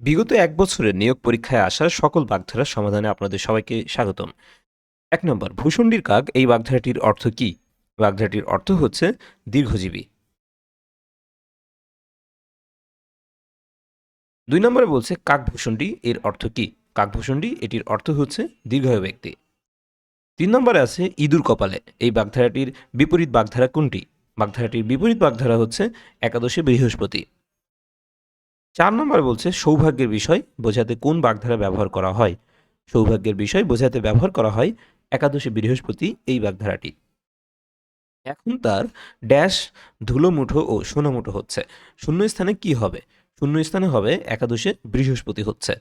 বিগত এক বছরের নিয়োগ পরীক্ষায় আসা সকল বাগধারা সমাধানে আপনাদের সবাইকে স্বাগতম। এক নম্বর, ভূষণ্ডির কাক, এই বাগধারাটির অর্থ কি? বাগধারাটির অর্থ হচ্ছে দীর্ঘজীবী। দুই নম্বরে বলছে কাকভূষণ্ডী এর অর্থ কি? কাকভূষণ্ডী এটির অর্থ হচ্ছে দীর্ঘায়ু ব্যক্তি। তিন নম্বরে আছে, ইঁদুর কপালে, এই বাগধারাটির বিপরীত বাগধারা কোনটি? বাগধারাটির বিপরীত বাগধারা হচ্ছে একাদশে বৃহস্পতি। চার নম্বর বলছে, সৌভাগ্যের বিষয় বোঝাতে কোন বাগধারা ব্যবহার করা হয়? সৌভাগ্যের বিষয় বোঝাতে ব্যবহার করা হয় একাদশী বৃহস্পতি এই বাগধারাটি। এখন তার ড্যাশ ধুলোমুঠো ও সোনামুঠো হচ্ছে। শূন্য স্থানে কি হবে? শূন্য স্থানে হবে একাদশে বৃহস্পতি হচ্ছে।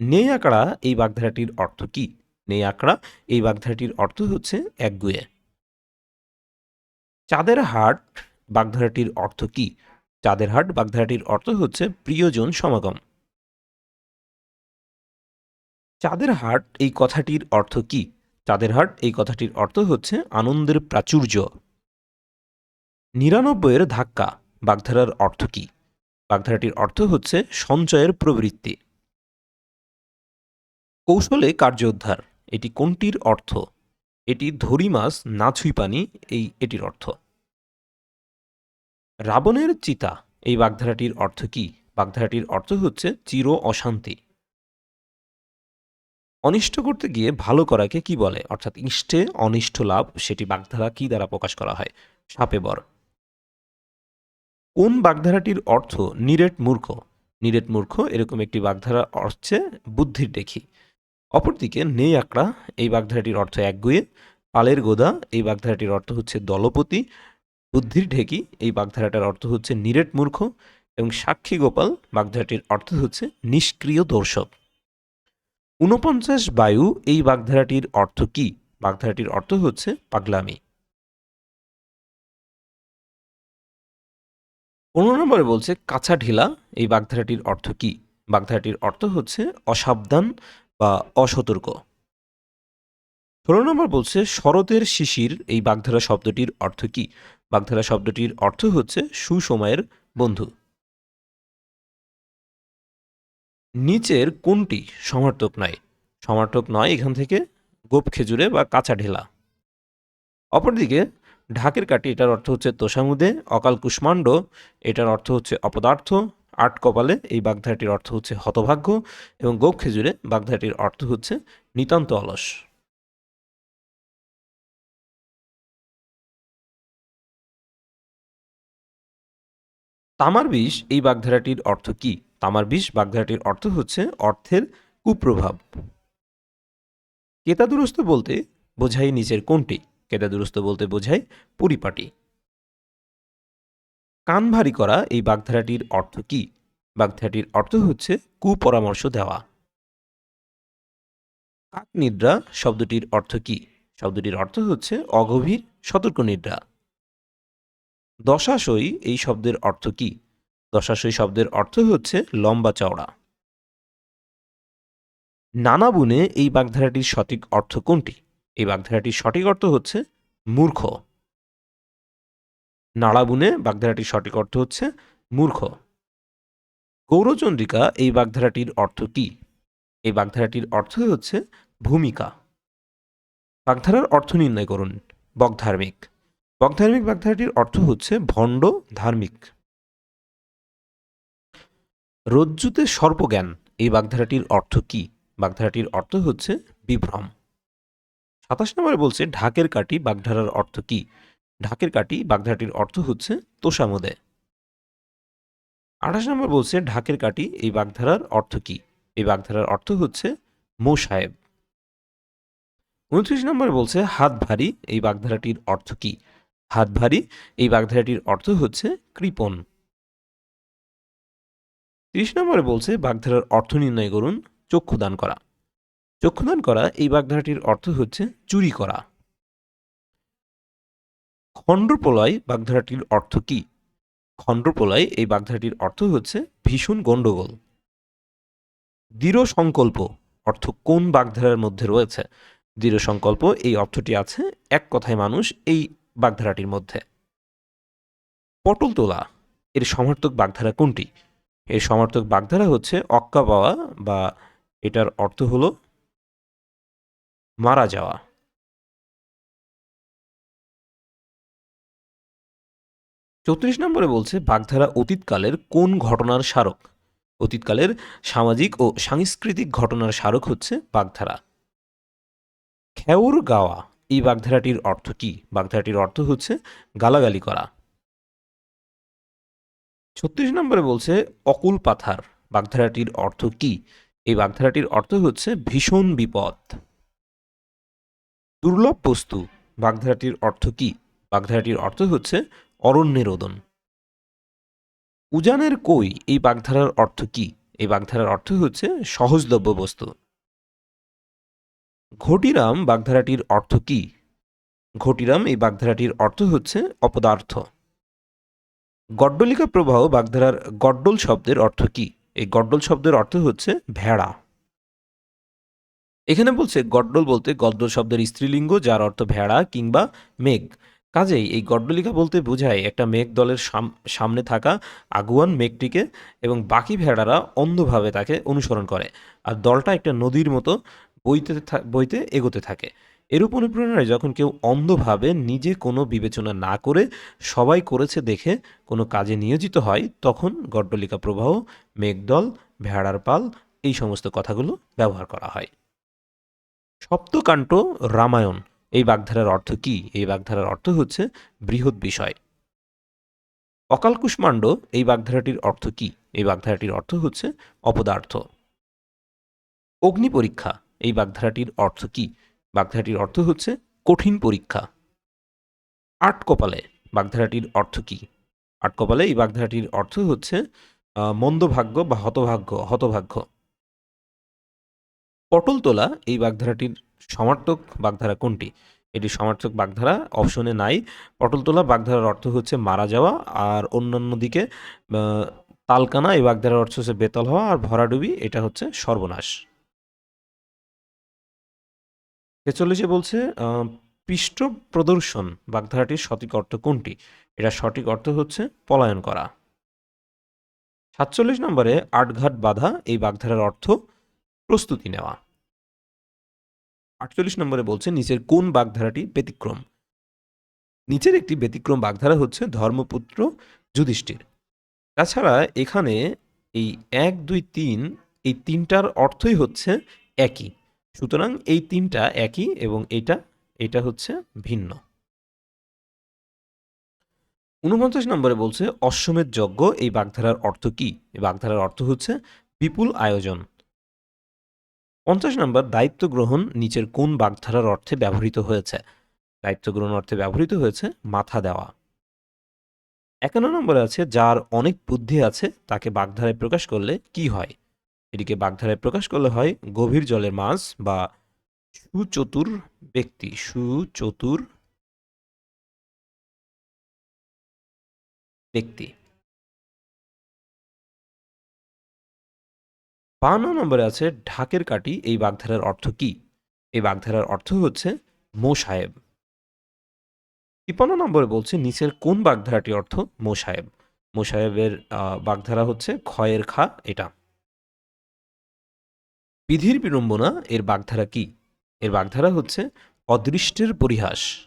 নেই আঁকড়া এই বাগধারাটির অর্থ কি? নেই আঁকড়া এই বাগধারাটির অর্থ হচ্ছে একগুয়ে। চাঁদের হাট বাগধারাটির অর্থ কি? চাঁদের হাট বাগধারাটির অর্থ হচ্ছে প্রিয়জন সমাগম। চাঁদের হাট এই কথাটির অর্থ কি? চাঁদের হাট এই কথাটির অর্থ হচ্ছে আনন্দের প্রাচুর্য। নিরানব্বইয়ের ধাক্কা, বাগধারার অর্থ কি? বাগধারাটির অর্থ হচ্ছে সঞ্চয়ের প্রবৃত্তি। কৌশলে কার্য উদ্ধার এটি কোনটির অর্থ? এটি ধরি মাছ না ছুঁই পানি এই এটির অর্থ। রাবণের চিতা, এই বাগধারাটির অর্থ কি? বাগধারাটির অর্থ হচ্ছে চির অশান্তি। অনিষ্ট করতে গিয়ে ভালো করাকে কি বলে? অর্থাৎ ইষ্টে অনিষ্ট লাভ, সেটি বাগধারা কি দ্বারা প্রকাশ করা হয়? সাপে বর। কোন বাগধারাটির অর্থ? নিরেট মূর্খ। নিরেট মূর্খ এরকম একটি বাগধারা অর্থে বুদ্ধির দেখি অপরদিকে নেই আঁকড়া, এই বাগধারাটির অর্থ একগুয়ে। পালের গোদা, এই বাগধারাটির অর্থ হচ্ছে দলপতি। বুদ্ধির ঢেকি, এই বাগধারাটার অর্থ হচ্ছে নিরেট মূর্খ এবং সাক্ষী গোপাল, বাগধারাটির অর্থ হচ্ছে নিষ্ক্রিয় দর্শক। ঊনপঞ্চাশ বায়ু, এই বাগধারাটির অর্থ কি? বাগধারাটির অর্থ হচ্ছে পাগলামি। পনেরো নম্বরে বলছে কাঁচা ঢিলা, এই বাগধারাটির অর্থ কি? বাগধারাটির অর্থ হচ্ছে অসাবধান বা অসতর্ক। ষোলো নম্বর বলছে শরতের শিশির, এই বাগধারা শব্দটির অর্থ কি? বাগধারা শব্দটির অর্থ হচ্ছে সুসময়ের বন্ধু। নিচের কোনটি সমার্থক নয়? সমার্থক নয় এখান থেকে গোপ খেজুরে বা কাঁচা ঢেলা। অপরদিকে, ঢাকের কাটি, এটার অর্থ হচ্ছে তোষামুদে, অকাল কুষ্মাণ্ড, এটার অর্থ হচ্ছে অপদার্থ, আট কপালে, এই বাগধারাটির অর্থ হচ্ছে হতভাগ্য, এবং গোপ খেজুরে বাগধারাটির অর্থ হচ্ছে নিতান্ত অলস। তামার বিষ এই বাগধারাটির অর্থ কি? তামার বিষ বাগধারাটির অর্থ হচ্ছে অর্থের কুপ্রভাব। কেতাদুরস্ত বলতে বোঝাই নিচের কোনটি? কেতাদুরস্ত বলতে বোঝায় পরিপাটি। কান ভারী করা এই বাগধারাটির অর্থ কি? বাগধারাটির অর্থ হচ্ছে কুপরামর্শ দেওয়া। কাক নিদ্রা শব্দটির অর্থ কি? শব্দটির অর্থ হচ্ছে অগভীর সতর্ক নিদ্রা দশাশই এই শব্দের অর্থ কি? দশাশই শব্দের অর্থ হচ্ছে লম্বা চওড়া। নানা বুনে এই বাগধারাটির সঠিক অর্থ কোনটি? এই বাগধারাটির সঠিক অর্থ হচ্ছে মূর্খ। নাড়া বুনে বাগধারাটির সঠিক অর্থ হচ্ছে মূর্খ। গৌরচন্দ্রিকা এই বাগধারাটির অর্থ কি? এই বাগধারাটির অর্থ হচ্ছে ভূমিকা। বাগধারার অর্থ নির্ণয় করুন বকধার্মিক বকধার্মিক বাগধারাটির অর্থ হচ্ছে ভণ্ড ধার্মিক। রজ্জুতে সর্বজ্ঞান এই বাগধারাটির অর্থ কি? বাগধারাটির অর্থ হচ্ছে বিভ্রম। সাতাশ নম্বরে বলছে, ঢাকের কাটি বাগধারার অর্থ কি? ঢাকের কাটি বাগধারাটির অর্থ হচ্ছে তোষামোদে। আঠাশ নম্বর বলছে, ঢাকের কাটি এই বাগধারার অর্থ কি? এই বাগধারার অর্থ হচ্ছে মো সাহেব উনত্রিশ নম্বরে বলছে, হাত ভারী, এই বাগধারাটির অর্থ কি? হাত ভারী। এই বাগধারাটির অর্থ হচ্ছে কৃপণ। ত্রিশ নম্বরে বলছে, বাগধারার অর্থ নির্ণয় করুন চক্ষুদান করা। চক্ষুদান করা, এই বাগধারাটির অর্থ হচ্ছে চুরি করা। খণ্ডপ্রলয়, বাগধারাটির অর্থ কি? খণ্ডপ্রলয়, এই বাগধারাটির অর্থ হচ্ছে ভীষণ গণ্ডগোল। দৃঢ় সংকল্প অর্থ কোন বাগধারার মধ্যে রয়েছে? দৃঢ় সংকল্প এই অর্থটি আছে, এক কথায় মানুষ এই বাগধারাটির মধ্যে। পটল তোলা এর সমর্থক বাগধারা কোনটি? এর সমর্থক বাগধারা হচ্ছে অক্কা পাওয়া বা এটার অর্থ হলো মারা যাওয়া। চৌত্রিশ নম্বরে বলছে বাগধারা অতীতকালের কোন ঘটনার স্মারক? অতীতকালের সামাজিক ও সাংস্কৃতিক ঘটনার স্মারক হচ্ছে বাগধারা। খেউর গাওয়া এই বাগধারাটির অর্থ কি? বাগধারাটির অর্থ হচ্ছে গালাগালি করা। ছত্রিশ নম্বরে বলছে, অকুল পাথার। বাগধারাটির অর্থ কি? এই বাগধারাটির অর্থ হচ্ছে ভীষণ বিপদ। দুর্লভ বস্তু, বাগধারাটির অর্থ কি? বাগধারাটির অর্থ হচ্ছে অরণ্যের রোদন উজানের কই, এই বাগধারার অর্থ কি? এই বাগধারার অর্থ হচ্ছে সহজলভ্য বস্তু। ঘটিরাম বাগধারাটির অর্থ কি? ঘটিরাম, এই বাগধারাটির অর্থ হচ্ছে অপদার্থ। গড্ডলিকা প্রবাহ বাগধারার গড্ডল শব্দের অর্থ কি? এই গড্ডল শব্দের অর্থ হচ্ছে ভেড়া। এখানে বলছে, গড্ডল বলতে গদ্দল শব্দের স্ত্রীলিঙ্গ, যার অর্থ ভেড়া কিংবা মেঘ। কাজেই এই গড্ডলিকা বলতে বোঝায় একটা মেঘ দলের সাম- সামনে থাকা আগুয়ান মেঘটিকে এবং বাকি ভেড়ারা অন্ধভাবে তাকে অনুসরণ করে। আর দলটা একটা নদীর মতো বইতে বইতে এগোতে থাকে। এরূপ অনুপ্রেরণায় যখন কেউ অন্ধভাবে নিজে কোনো বিবেচনা না করে সবাই করেছে দেখে কোনো কাজে নিয়োজিত হয়, তখন গড্ডলিকা প্রবাহ, মেঘদল, ভেড়ার পাল এই সমস্ত কথাগুলো ব্যবহার করা হয়। সপ্তকাণ্ড রামায়ণ, এই বাগধারার অর্থ কি? এই বাগধারার অর্থ হচ্ছে বৃহৎ বিষয়। অকাল কুষ্মাণ্ড এই বাগধারাটির অর্থ কি? এই বাগধারাটির অর্থ হচ্ছে অপদার্থ। অগ্নি পরীক্ষা এই বাগধারাটির অর্থ কি? বাগধারাটির অর্থ হচ্ছে কঠিন পরীক্ষা। আট কপালে বাগধারাটির অর্থ কি? আট কপালে এই বাগধারাটির অর্থ হচ্ছে মন্দভাগ্য বা হতভাগ্য হতভাগ্য। পটল তোলা এই বাগধারাটির সমার্থক বাগধারা কোনটি? এটি সমার্থক বাগধারা অপশনে নাই। পটল তোলা বাগধারার অর্থ হচ্ছে মারা যাওয়া আর অন্যান্য দিকে তালকানা এই বাগধারার অর্থ হচ্ছে বেতল হওয়া আর ভরাডুবি, এটা হচ্ছে সর্বনাশ। ছেচল্লিশে বলছে পৃষ্ঠ প্রদর্শন বাগধারাটির সঠিক অর্থ কোনটি? এটা সঠিক অর্থ হচ্ছে পলায়ন করা। সাতচল্লিশ নম্বরে আটঘাট বাধা, এই বাগধারার অর্থ প্রস্তুতি নেওয়া। আটচল্লিশ নম্বরে বলছে, নিচের কোন বাগধারাটি ব্যতিক্রম? নিচের একটি ব্যতিক্রম বাগধারা হচ্ছে ধর্মপুত্র যুধিষ্ঠির। তাছাড়া এখানে এই এক, দুই, তিন, এই তিনটার অর্থই হচ্ছে একই। সুতরাং এই তিনটা একই এবং এটা এটা হচ্ছে ভিন্ন। উনপঞ্চাশ নম্বরে বলছে, অশ্বমেধ যজ্ঞ, এই বাগধারার অর্থ কি? এই বাগধারার অর্থ হচ্ছে বিপুল আয়োজন। পঞ্চাশ নম্বর, দায়িত্ব গ্রহণ নিচের কোন বাগধারার অর্থে ব্যবহৃত হয়েছে? দায়িত্ব গ্রহণ অর্থে ব্যবহৃত হয়েছে মাথা দেওয়া। একান্ন নম্বরে আছে, যার অনেক বুদ্ধি আছে, তাকে বাগধারায় প্রকাশ করলে কি হয়? এটিকে বাগধারায় প্রকাশ করলে হয় গভীর জলের মাছ বা সুচতুর ব্যক্তি সুচতুর ব্যক্তি। বান্ন নম্বরে আছে ঢাকের কাঠি এই বাগধারার অর্থ কি? এই বাগধারার অর্থ হচ্ছে মো সাহেব তিপ্পান্ন নম্বরে বলছে নিচের কোন বাগধারাটি অর্থ মো সাহেব মো সাহেবের আহ, বাগধারা হচ্ছে ক্ষয়ের খা এটা। বিধির বিড়ম্বনা, এর বাগধারা কি? এর বাগধারা হচ্ছে অদৃষ্টের পরিহাস।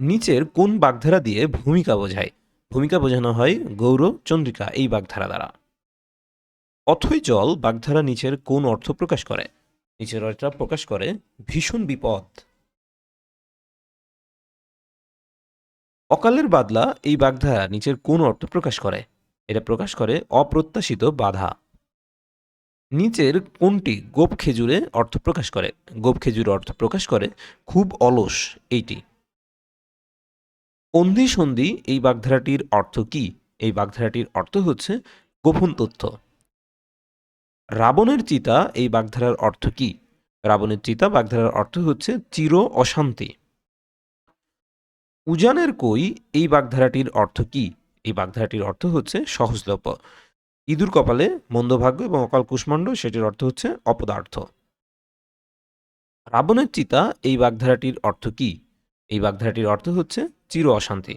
নিচের কোন বাগধারা দিয়ে ভূমিকা বোঝায়? ভূমিকা বোঝানো হয় গৌর চন্দ্রিকা এই বাগধারা দ্বারা। অথই জল বাগধারা নিচের কোন অর্থ প্রকাশ করে? নিচের অর্থ প্রকাশ করে ভীষণ বিপদ। অকালের বাদলা এই বাগধারা নিচের কোন অর্থ প্রকাশ করে? এটা প্রকাশ করে অপ্রত্যাশিত বাধা। নিচের কোনটি গোপ খেজুরে অর্থ প্রকাশ করে? গোপ খেজুর অর্থ প্রকাশ করে, খুব অলস এইটি। অন্ধি সন্ধি, এই বাগধারাটির অর্থ কি? এই বাগধারাটির অর্থ হচ্ছে গোপন তথ্য। রাবণের চিতা, এই বাগধারার অর্থ কি? রাবণের চিতা, বাগধারার অর্থ হচ্ছে চির অশান্তি। উজানের কই, এই বাগধারাটির অর্থ কি? এই বাগধারাটির অর্থ হচ্ছে সহজলভ্য। ইঁদুর কপালে মন্দভাগ্য এবং অকাল কুষ্মাণ্ড, সেটির অর্থ হচ্ছে অপদার্থ। রাবণের চিতা, এই বাগধারাটির অর্থ কি? এই বাগধারাটির অর্থ হচ্ছে চির অশান্তি।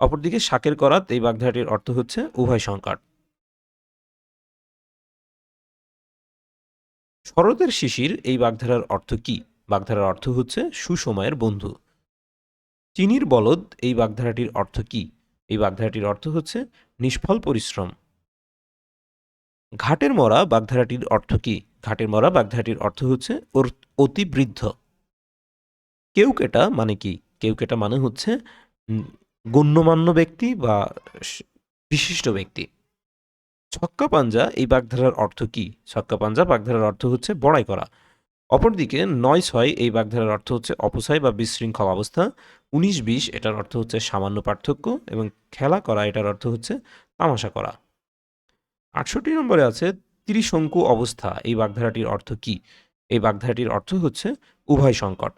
অপরদিকে শাকের করাত, এই বাগধারাটির অর্থ হচ্ছে উভয় সংকট। শরতের শিশির, এই বাগধারার অর্থ কি? বাগধারার অর্থ হচ্ছে সুসময়ের বন্ধু। চিনির বলদ, এই বাগধারাটির অর্থ কি? এই বাগধারাটির অর্থ হচ্ছে নিষ্ফল পরিশ্রম। ঘাটের মরা বাগধারাটির অর্থ কি? ঘাটের মরা বাগধারাটির অর্থ হচ্ছে ওর- অতি বৃদ্ধ কেউকেটা মানে কি? কেউ কেটা মানে হচ্ছে গণ্যমান্য ব্যক্তি বা বিশিষ্ট ব্যক্তি। ছক্কা পাঞ্জা এই বাগধারার অর্থ কি? ছক্কা পাঞ্জা বাগধারার অর্থ হচ্ছে বড়াই করা। অপরদিকে নয় ছয় এই বাগধারার অর্থ হচ্ছে অপচয় বা বিশৃঙ্খল অবস্থা। উনিশ বিশ এটার অর্থ হচ্ছে সামান্য পার্থক্য এবং খেলা করা এটার অর্থ হচ্ছে তামাশা করা। আটষট্টি নম্বরে আছে ত্রিশঙ্কু অবস্থা। এই বাগধারাটির অর্থ কি? এই বাগধারাটির অর্থ হচ্ছে উভয় সংকট।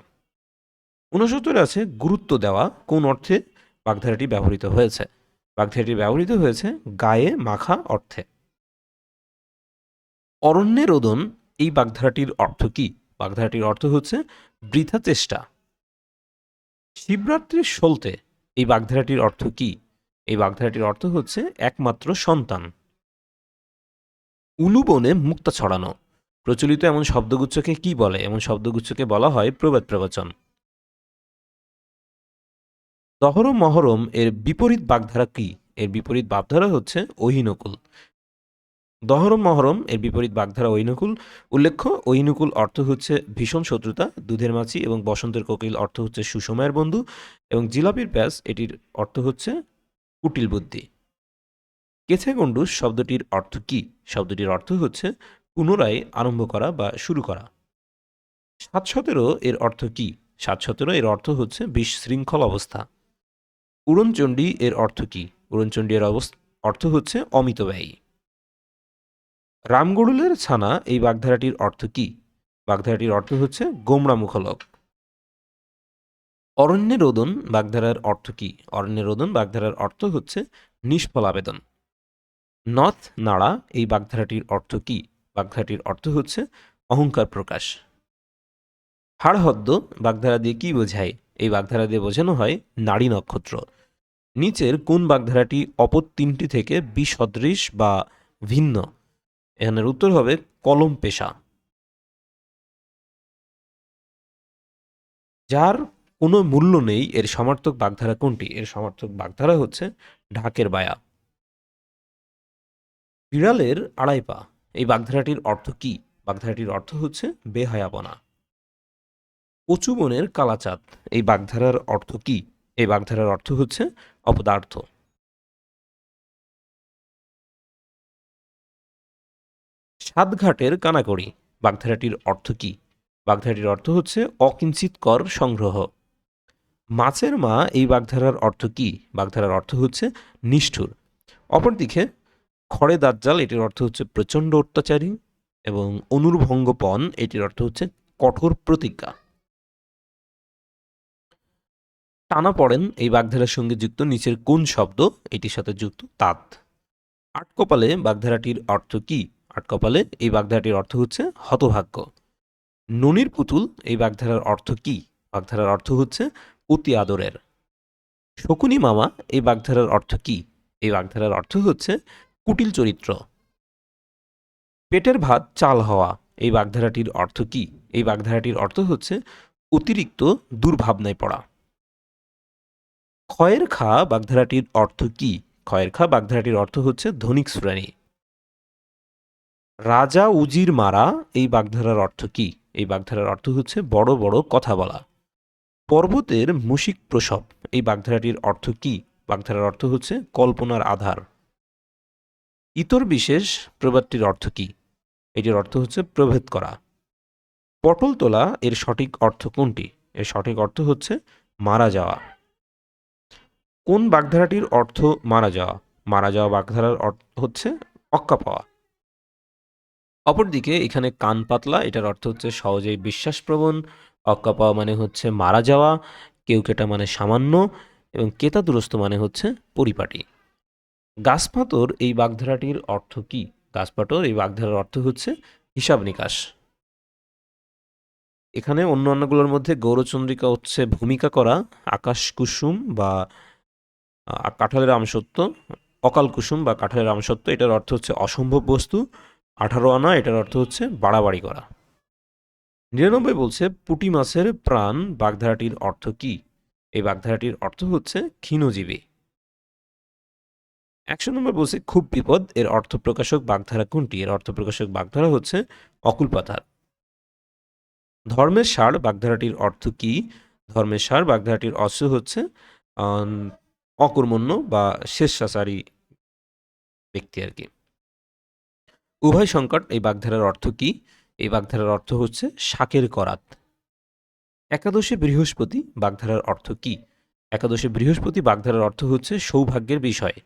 ঊনসত্তরে আছে গুরুত্ব দেওয়া, কোন অর্থে বাগধারাটি ব্যবহৃত হয়েছে? বাগধারাটি ব্যবহৃত হয়েছে গায়ে মাখা অর্থে। অরণ্যে রোদন, এই বাগধারাটির অর্থ কি? বাগধারাটির অর্থ হচ্ছে বৃথা চেষ্টা। শিবরাত্রির সলতে, এই বাগধারাটির অর্থ কি? এই বাগধারাটির অর্থ হচ্ছে একমাত্র সন্তান। উলুবনে মুক্তা ছড়ানো। প্রচলিত এমন শব্দগুচ্ছকে কি বলে? এমন শব্দগুচ্ছকে বলা হয় প্রবাদ প্রবচন। দহরম মহরম এর বিপরীত বাগধারা কি? এর বিপরীত বাগধারা হচ্ছে অহিনকুল দহরম মহরম এর বিপরীত বাগধারা ঐনুকুল উল্লেখ্য ঐনুকুল অর্থ হচ্ছে ভীষণ শত্রুতা, দুধের মাছি এবং বসন্তের কোকিল অর্থ হচ্ছে সুসময়ের বন্ধু এবং জিলাপির প্যাস এটির অর্থ হচ্ছে কুটিল বুদ্ধি। কেছে গন্ডুস শব্দটির অর্থ কি? শব্দটির অর্থ হচ্ছে পুনরায় আরম্ভ করা বা শুরু করা। সাত সতেরো এর অর্থ কি? সাত সতেরো এর অর্থ হচ্ছে বিশৃঙ্খল অবস্থা। উড়নচণ্ডী এর অর্থ কি? উড়নচণ্ডী এর অর্থ হচ্ছে অমিত ব্যয়ী। রামগড়ুলের ছানা এই বাগধারাটির অর্থ কি? বাগধারাটির অর্থ হচ্ছে গোমরা মুখলক অরণ্যে রোদন বাগধারার অর্থ কি? অরণ্যের রোদন বাগধারার অর্থ হচ্ছে নিষ্ফল আবেদন। নথ, নাড়া, এই বাগধারাটির অর্থ কি? বাগধারাটির অর্থ হচ্ছে অহংকার প্রকাশ। হাড়হদ্দ, বাগধারা দিয়ে কি বোঝায়? এই বাগধারা দিয়ে বোঝানো হয় নারী নক্ষত্র। নিচের কোন বাগধারাটি অপর তিনটি থেকে বিসদৃশ বা ভিন্ন? এখানের উত্তর হবে কলম পেশা। যার কোনো মূল্য নেই, এর সমার্থক বাগধারা কোনটি? এর সমার্থক বাগধারা হচ্ছে ঢাকের বায়া। বিড়ালের আড়াই পা। এই বাগধারাটির অর্থ কি? বাগধারাটির অর্থ হচ্ছে বেহায়াপনা। কচু বনের কালাচাঁদ। এই বাগধারার অর্থ কি? এই বাগধারার অর্থ হচ্ছে অপদার্থ। সাতঘাটের কানাকড়ি। বাগধারাটির অর্থ কি? বাগধারাটির অর্থ হচ্ছে অকিঞ্চিতকর সংগ্রহ। মাছের মা এই বাগধারার অর্থ কি? বাগধারার অর্থ হচ্ছে নিষ্ঠুর। অপরদিকে খড়ে দাজ্জাল, এটির অর্থ হচ্ছে প্রচণ্ড অত্যাচারী, এবং অনুর্ভঙ্গপন, এটির অর্থ হচ্ছে কঠোর প্রতিজ্ঞা। টানা পড়েন এই বাগধারার সঙ্গে যুক্ত নিচের কোন শব্দ? এটির সাথে যুক্ত তাঁত। আটকপালে বাগধারাটির অর্থ কি? আট কপালে এই বাগধারাটির অর্থ হচ্ছে হতভাগ্য। ননির পুতুল, এই বাগধারার অর্থ কি? বাগধারার অর্থ হচ্ছে অতি আদরের। শকুনি মামা, এই বাগধারার অর্থ কি? এই বাগধারার অর্থ হচ্ছে কুটিল চরিত্র। পেটের ভাত চাল হওয়া, এই বাগধারাটির অর্থ কি? এই বাগধারাটির অর্থ হচ্ছে অতিরিক্ত দুর্ভাবনায় পড়া। ক্ষয়ের খা বাগধারাটির অর্থ কি? ক্ষয়ের খা বাগধারাটির অর্থ হচ্ছে ধনিক শ্রেণি রাজা উজির মারা, এই বাগধারার অর্থ কি? এই বাগধারার অর্থ হচ্ছে বড় বড় কথা বলা। পর্বতের মুশিক প্রসব, এই বাগধারাটির অর্থ কি? বাগধারার অর্থ হচ্ছে কল্পনার আধার। ইতর বিশেষ প্রবাদটির অর্থ কি? এটির অর্থ হচ্ছে প্রভেদ করা। পটল তোলা এর সঠিক অর্থ কোনটি? এর সঠিক অর্থ হচ্ছে মারা যাওয়া। কোন বাগধারাটির অর্থ মারা যাওয়া? মারা যাওয়া বাগধারার অর্থ হচ্ছে অক্কা পাওয়া। অপরদিকে এখানে কান পাতলা, এটার অর্থ হচ্ছে সহজেই বিশ্বাসপ্রবণ। অক্কা পাওয়া মানে হচ্ছে মারা যাওয়া, কেউ কেটা মানে সামান্য, এবং কেতা দুরস্ত মানে হচ্ছে পরিপাটি। গাছপাতর এই বাগধারাটির অর্থ কি? গাছপাতর এই বাগধারার অর্থ হচ্ছে হিসাব নিকাশ। এখানে অন্য অন্যগুলোর মধ্যে গৌরচন্দ্রিকা হচ্ছে ভূমিকা করা, আকাশ কুসুম বা কাঁঠালের আমসত্ব অকাল কুসুম বা কাঁঠালের আমসত্ব এটার অর্থ হচ্ছে অসম্ভব বস্তু। আঠারো আনা, এটার অর্থ হচ্ছে বাড়াবাড়ি করা। নিরানব্বই বলছে, পুঁটি মাছের প্রাণ বাগধারাটির অর্থ কি? এই বাগধারাটির অর্থ হচ্ছে ক্ষীণজীবী। একশো নম্বর বলছে, খুব বিপদ, এর অর্থ প্রকাশক বাগধারা কোনটি? এর অর্থ প্রকাশক বাগধারা হচ্ছে অকুল পাথার ধর্মের সার বাগধারাটির অর্থ কি? ধর্মের সার বাগধারাটির অর্থ হচ্ছে অকর্মণ্য বা স্বেচ্ছাচারী ব্যক্তি আর কি। উভয় সংকট, এই বাগধারার অর্থ কি? এই বাগধারার অর্থ হচ্ছে শাকের করাত। একাদশে বৃহস্পতি, বাগধারার অর্থ কি? একাদশে বৃহস্পতি, বাগধারার অর্থ হচ্ছে সৌভাগ্যের বিষয়।